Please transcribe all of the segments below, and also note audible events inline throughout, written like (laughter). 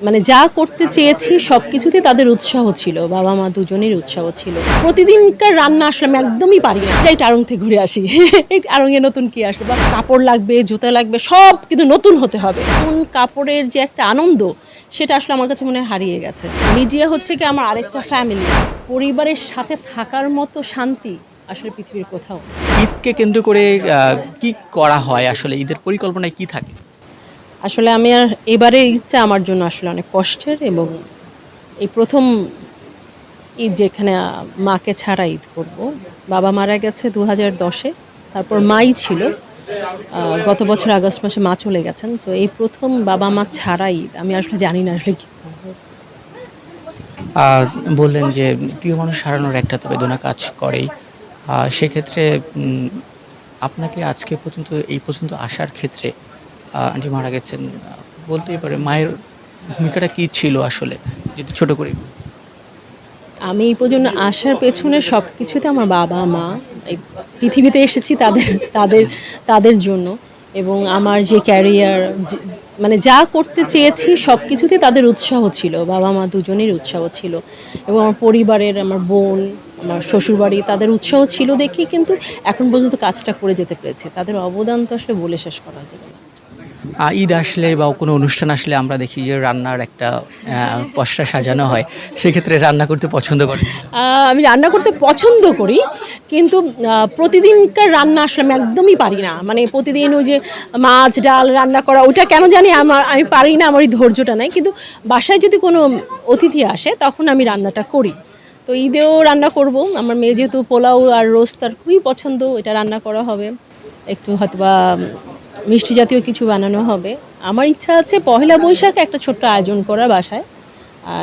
মানে যা করতে চেয়েছি সব কিছুতে তাদের উৎসাহ ছিল, বাবা মা দুজনের উৎসাহ ছিল। প্রতিদিনকার রান্না আসলে আমি একদমই পারি না। যাই টারং থেকে ঘুরে আসি। (laughs) টারঙে নতুন কি আসলো বা কাপড় লাগবে, জুতা লাগবে, সব কিন্তু নতুন হতে হবে। নতুন কাপড়ের যে একটা আনন্দ, সেটা আসলে আমার কাছে মনে হারিয়ে গেছে। মিডিয়া হচ্ছে কি আমার আরেকটা ফ্যামিলি পরিবারের সাথে থাকার মতো শান্তি আসলে পৃথিবীর কোথাও ঈদকে কেন্দ্র করে কি করা হয় আসলে? ঈদের পরিকল্পনায় কি থাকে? আসলে আমি আর এবারে ঈদটা আমার জন্য আসলে অনেক কষ্টের এবং এই প্রথম ঈদ যেখানে মাকে ছাড়া ঈদ করব। বাবা মারা গেছে দু হাজার দশে, তারপর মাই ছিল। গত বছর আগস্ট মাসে মা চলে গেছেন, তো এই প্রথম বাবা মা ছাড়া ঈদ, আমি আসলে জানি না আসলে কী বললেন যে প্রিয় মানুষ হারানোর একটা তো বেদনা কাজ করেই। সেক্ষেত্রে আপনাকে আজকে পর্যন্ত, এই পর্যন্ত আসার ক্ষেত্রে আন্টি মারা গেছেন বলতেই পারে মায়ের ভূমিকাটা কি ছিল আসলে, যদি ছোট করে? আমি এই পর্যন্ত আসার পেছনে সব কিছুতে আমার বাবা, মা, এই পৃথিবীতে এসেছি তাদের তাদের তাদের জন্য এবং আমার যে ক্যারিয়ার মানে যা করতে চেয়েছি সব কিছুতে তাদের উৎসাহ ছিল, বাবা, মা দুজনের উৎসাহ ছিল এবং আমার পরিবারের, আমার বোন, আমার শ্বশুরবাড়ি তাদের উৎসাহ ছিল দেখেই কিন্তু এখন পর্যন্ত কাজটা করে যেতে পেরেছে, তাদের অবদান তো আসলে বলে শেষ করা যাবে না। ঈদ আসলে বা কোনো অনুষ্ঠান আসলে আমরা দেখি যে রান্নার একটা পসরা সাজানো হয়। সেক্ষেত্রে রান্না করতে পছন্দ আহ, আমি রান্না করতে পছন্দ করি কিন্তু প্রতিদিনকার রান্না আসলে আমি একদমই পারি না। মানে প্রতিদিন ওই যে মাছ ডাল রান্না করা ওটা কেন জানি আমার আমি পারি না আমার ওই ধৈর্যটা নাই। কিন্তু বাসায় যদি কোনো অতিথি আসে তখন আমি রান্নাটা করি। তো ঈদেও রান্না করব। আমার মেয়ে যেহেতু পোলাও আর রোস্ট তার খুবই পছন্দ এটা রান্না করা হবে। একটু হয়তোবা মিষ্টি জাতীয় কিছু বানানো হবে। আমার ইচ্ছা আছে পহেলা বৈশাখ একটা ছোট্ট আয়োজন করা বাসায়।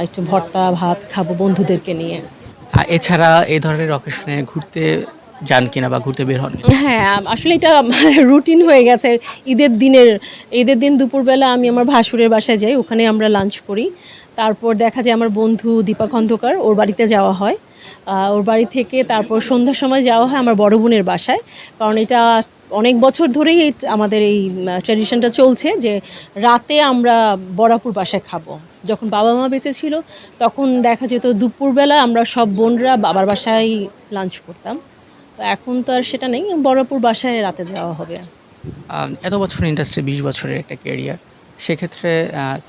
একটু ভর্তা ভাত খাব বন্ধুদেরকে নিয়ে। এছাড়া এই ধরনের অকেশনে ঘুরতে যান কিনা বা ঘুরতে বের হন হ্যাঁ আসলে এটা রুটিন (laughs) হয়ে গেছে। ঈদের দিনের ঈদের দিন দুপুরবেলা আমি আমার ভাসুরের বাসায় যাই ওখানে আমরা লাঞ্চ করি। তারপর দেখা যায় আমার বন্ধু দীপা খন্দকার ওর বাড়িতে যাওয়া হয়। ওর বাড়ি থেকে তারপর সন্ধ্যার সময় যাওয়া হয় আমার বড় বোনের বাসায়। কারণ এটা অনেক বছর ধরেই আমাদের এই ট্র্যাডিশনটা চলছে যে রাতে আমরা বরাপুর বাসায় খাব। যখন বাবা মা বেঁচে ছিল তখন দেখা যেত দুপুরবেলা আমরা সব বোনরা বাবার বাসায় লাঞ্চ করতাম। তো এখন তো আর সেটা নেই বড়পুর বাসায় রাতে যাওয়া হবে। এত বছর ইন্ডাস্ট্রি বিশ বছরের একটা ক্যারিয়ার সেক্ষেত্রে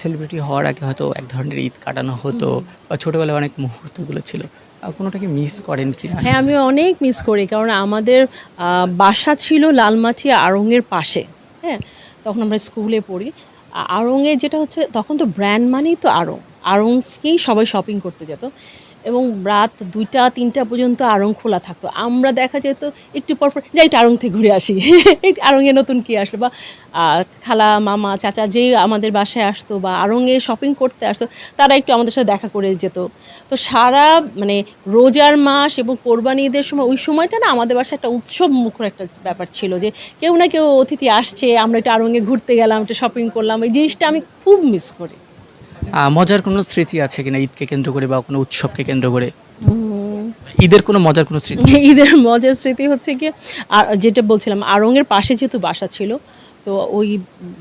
সেলিব্রিটি হওয়ার আগে হয়তো এক ধরনের ঈদ কাটানো হতো বা ছোটোবেলায় অনেক মুহূর্তগুলো ছিল। কোনোটাকে মিস করেন কি হ্যাঁ আমি অনেক মিস করি, কারণ আমাদের বাসা ছিল লালমাটি আড়ংয়ের পাশে হ্যাঁ? তখন আমরা স্কুলে পড়ি। আরঙ্গে যেটা হচ্ছে, তখন তো ব্র্যান্ড মানেই তো আড়ং। আড়ংকেই সবাই শপিং করতে যেত। এবং রাত দুইটা, তিনটা পর্যন্ত আড়ং খোলা থাকতো। আমরা দেখা যেত একটু পর পর, যাই আড়ং থেকে ঘুরে আসি। (laughs) এই আড়ংয়ে নতুন কি আসলো বা খালা, মামা, চাচা যে আমাদের বাসায় আসতো বা আড়ংয়ে শপিং করতে আসতো, তারা একটু আমাদের সাথে দেখা করে যেত। তো সারা মানে রোজার মাস এবং কোরবানি ঈদের সময়, ওই সময়টা না আমাদের বাসায় একটা উৎসব মুখর একটা ব্যাপার ছিল যে, কেউ না কেউ অতিথি আসছে, আমরা একটু আড়ংয়ে ঘুরতে গেলাম, একটু শপিং করলাম, এই জিনিসটা আমি খুব মিস করি। মজার কোনো স্মৃতি আছে কিনা ঈদকে কেন্দ্র করে বা কোনো উৎসবকে কেন্দ্র করে? ঈদের কোনো মজার কোনো স্মৃতি? (laughs) ঈদের মজার স্মৃতি হচ্ছে কি আর যেটা বলছিলাম আড়ংয়ের পাশে যেহেতু বাসা ছিল তো ওই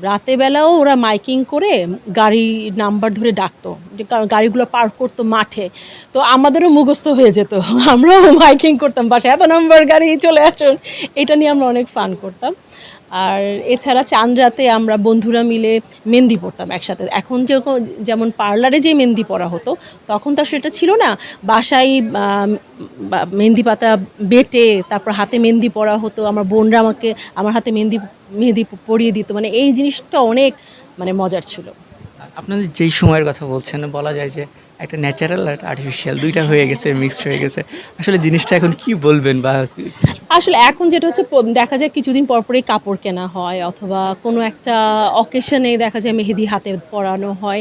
রাতে বেলাও ওরা মাইকিং করে গাড়ি নাম্বার ধরে ডাকতো যে কারণ গাড়িগুলো পার্ক করতো মাঠে তো আমাদেরও মুখস্থ হয়ে যেত আমরাও মাইকিং করতাম বাসায় এত নাম্বার গাড়ি চলে আসুন এটা নিয়ে আমরা অনেক ফান করতাম। আর এছাড়া চাঁদ রাতে আমরা বন্ধুরা মিলে মেহেন্দি পরতাম একসাথে। এখন যেরকম, যেমন পার্লারে যে মেহেন্দি পরা হতো, তখন তো সেটা ছিল না। বাসায় মেহেন্দি পাতা বেটে, তারপর হাতে মেহেন্দি পরা হতো। আমার বোনরা আমাকে, আমার হাতে মেহেন্দি মেহেন্দি পরিয়ে দিত। মানে এই জিনিসটা অনেক মানে মজার ছিল। আপনাদের যেই সময়ের কথা বলছেন, বলা যায় যে একটা ন্যাচারাল আর আর্টিফিশিয়াল দুইটা হয়ে গেছে মিক্সড হয়ে গেছে। আসলে জিনিসটা এখন কি বলবেন বা আসলে এখন যেটা হচ্ছে দেখা যায় কিছুদিন পর পরেই কাপড় কেনা হয়, অথবা কোনো একটা অকেশনে দেখা যায় মেহেদি হাতে পরানো হয়।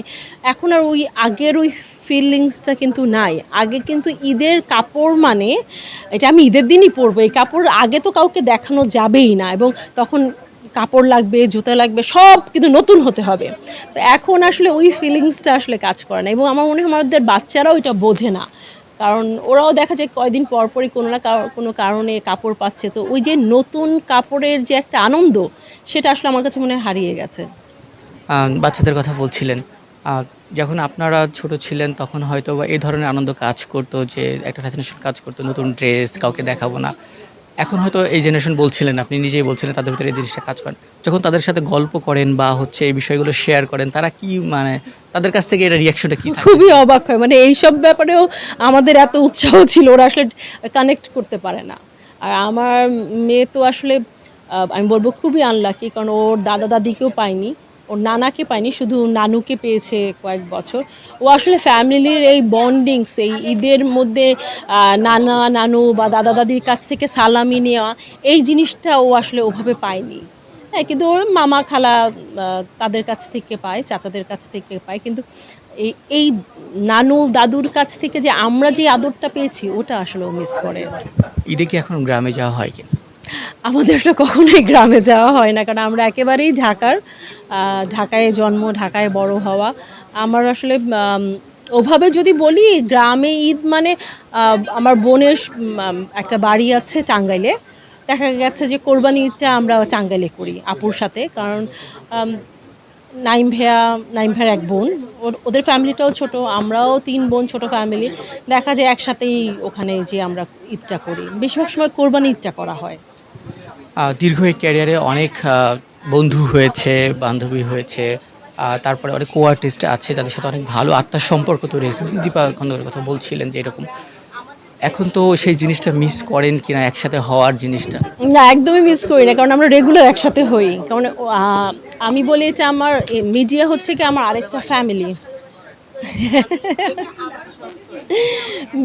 এখন আর ওই আগের ওই ফিলিংসটা কিন্তু নাই। আগে কিন্তু ঈদের কাপড় মানে এটা আমি ঈদের দিনই পরবো, এই কাপড় আগে তো কাউকে দেখানো যাবেই না, এবং তখন কাপড় লাগবে, জুতা লাগবে, সব কিন্তু নতুন হতে হবে। তো এখন আসলে ওই ফিলিংসটা আসলে কাজ করে না, এবং আমার মনে হয় আমাদের বাচ্চারাও এটা বোঝে না। কারণ ওরাও দেখা যায় কয়দিন পর পরই কোনো না কোনো কারণে কাপড় পাচ্ছে। তো ওই যে নতুন কাপড়ের যে একটা আনন্দ, সেটা আসলে আমার কাছে মনে হয় হারিয়ে গেছে। বাচ্চাদের কথা বলছিলেন। যখন আপনারা ছোট ছিলেন, তখন হয়তো বা এই ধরনের আনন্দ কাজ করতো যে একটা ফ্যাসিনেশন কাজ করতো, নতুন ড্রেস কাউকে দেখাবো না। এখন হয়তো এই জেনারেশন বলছিলেন, আপনি নিজেই বলছিলেন তাদের ভিতরে এই জিনিসটা কাজ করেন যখন তাদের সাথে গল্প করেন বা হচ্ছে এই বিষয়গুলো শেয়ার করেন, তারা কি মানে তাদের কাছ থেকে এটা রিয়াকশনটা কি খুবই অবাক হয়। মানে এইসব ব্যাপারেও আমাদের এত উৎসাহ ছিল, ওরা আসলে কানেক্ট করতে পারে না। আর আমার মেয়ে তো আসলে আমি বলব খুবই আনলাকি কারণ ওর দাদা দাদিকেও পায়নি ওর নানাকে পায়নি, শুধু নানুকে পেয়েছে কয়েক বছর। ও আসলে ফ্যামিলির এই বন্ডিংস, এই ঈদের মধ্যে নানা, নানু বা দাদা দাদির কাছ থেকে সালামি নেওয়া, এই জিনিসটা ও আসলে ওভাবে পায়নি। হ্যাঁ কিন্তু ওর মামা খালা তাদের কাছ থেকে পায়, চাচাদের কাছ থেকে পায়, কিন্তু এই এই নানু দাদুর কাছ থেকে যে আমরা যে আদরটা পেয়েছি, ওটা আসলে ও মিস করে। ঈদে কি এখন গ্রামে যাওয়া হয় কিনা? আমাদেরটা কখনোই গ্রামে যাওয়া হয় না, কারণ আমরা একেবারেই ঢাকার ঢাকায় জন্ম, ঢাকায় বড় হওয়া। আমার আসলে ওভাবে যদি বলি, গ্রামে ঈদ মানে আমার বোনের একটা বাড়ি আছে টাঙ্গাইলে। দেখা গেছে যে কোরবানি ঈদটা আমরা টাঙ্গাইলে করি আপুর সাথে, কারণ নাইম ভাইয়া, নাইম ভাইয়ের এক বোন। ওদের ফ্যামিলিটাও ছোট, আমরাও তিন বোন, ছোট ফ্যামিলি। দেখা যায় একসাথেই ওখানে যে আমরা ঈদটা করি। বেশিরভাগ সময় কোরবানি ঈদটা করা হয়। দীর্ঘ এই ক্যারিয়ারে অনেক বন্ধু হয়েছে, বান্ধবী হয়েছে তারপরে অনেক কো আর্টিস্ট আছে যাদের সাথে অনেক ভালো আত্মার সম্পর্ক তৈরি হয়েছে। দীপা খন্দকারের কথা বলছিলেন যে এরকম। এখন তো সেই জিনিসটা মিস করেন কিনা, একসাথে হওয়ার জিনিসটা? না, একদমই মিস করি না, কারণ আমরা রেগুলার একসাথে হই। কারণ আমি বলি এটা আমার মিডিয়া হচ্ছে কি আমার আরেকটা ফ্যামিলি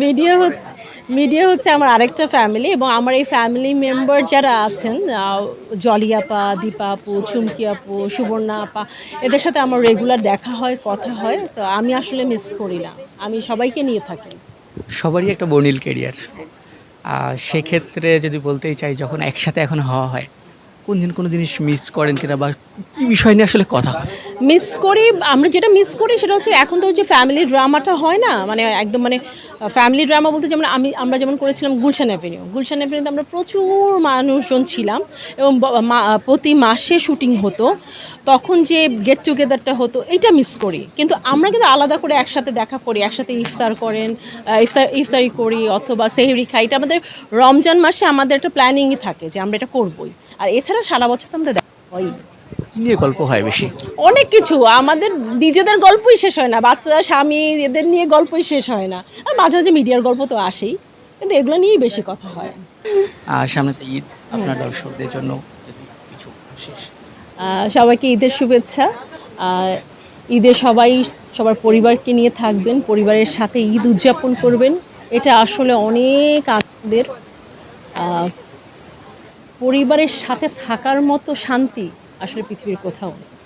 মিডিয়া (laughs) হচ্ছে মিডিয়া হচ্ছে আমার আরেকটা ফ্যামিলি এবং আমার এই ফ্যামিলি মেম্বার যারা আছেন জলি আপা, দীপা আপু, চুমকি আপু, সুবর্ণা আপা, এদের সাথে আমার রেগুলার দেখা হয়, কথা হয়। তো আমি আসলে মিস করি না। আমি সবাইকে নিয়ে থাকি। সবারই একটা বর্ণিল ক্যারিয়ার সেক্ষেত্রে যদি বলতেই চাই, যখন একসাথে এখন হওয়া হয় কোন দিন কোনো জিনিস মিস করেন কিনা বা কী বিষয় নিয়ে আসলে কথা হয়? মিস করি, আমরা যেটা মিস করি সেটা হচ্ছে এখন তো যে ফ্যামিলি ড্রামাটা হয় না মানে একদম মানে ফ্যামিলি ড্রামা বলতে যেমন আমি, আমরা যেমন করেছিলাম গুলশান অ্যাভিনিউ গুলশান অ্যাভিনিউতে আমরা প্রচুর মানুষজন ছিলাম এবং প্রতি মাসে শুটিং হতো। তখন যে গেট টুগেদারটা হতো, এটা মিস করি। কিন্তু আমরা কিন্তু আলাদা করে একসাথে দেখা করি, একসাথে ইফতার করেন ইফতার, ইফতারি করি অথবা সেহরি খাই। এটা আমাদের রমজান মাসে আমাদের একটা প্ল্যানিংই থাকে যে আমরা এটা করবই। আর এছাড়া সারা বছর তো আমাদের দেখা হয়ই। কী নিয়ে গল্প হয় বেশি? অনেক কিছু। আমাদের নিজেদের গল্পই শেষ হয় না। বাচ্চা স্বামী এদের নিয়ে গল্পই শেষ হয় না। আর মাঝে মাঝে মিডিয়ার গল্প তো আসেই। কিন্তু এগুলো নিয়েই বেশি কথা হয়। আর সামনে তো ঈদ। আপনার দর্শকদের জন্য কিছু শেষ। সবাইকে ঈদের শুভেচ্ছা। ঈদে সবাই সবার পরিবারকে নিয়ে থাকবেন। পরিবারের সাথে ঈদ উদযাপন করবেন। এটা আসলে অনেক আনন্দের। পরিবারের সাথে থাকার মতো শান্তি আসলে পৃথিবীর কোথাও?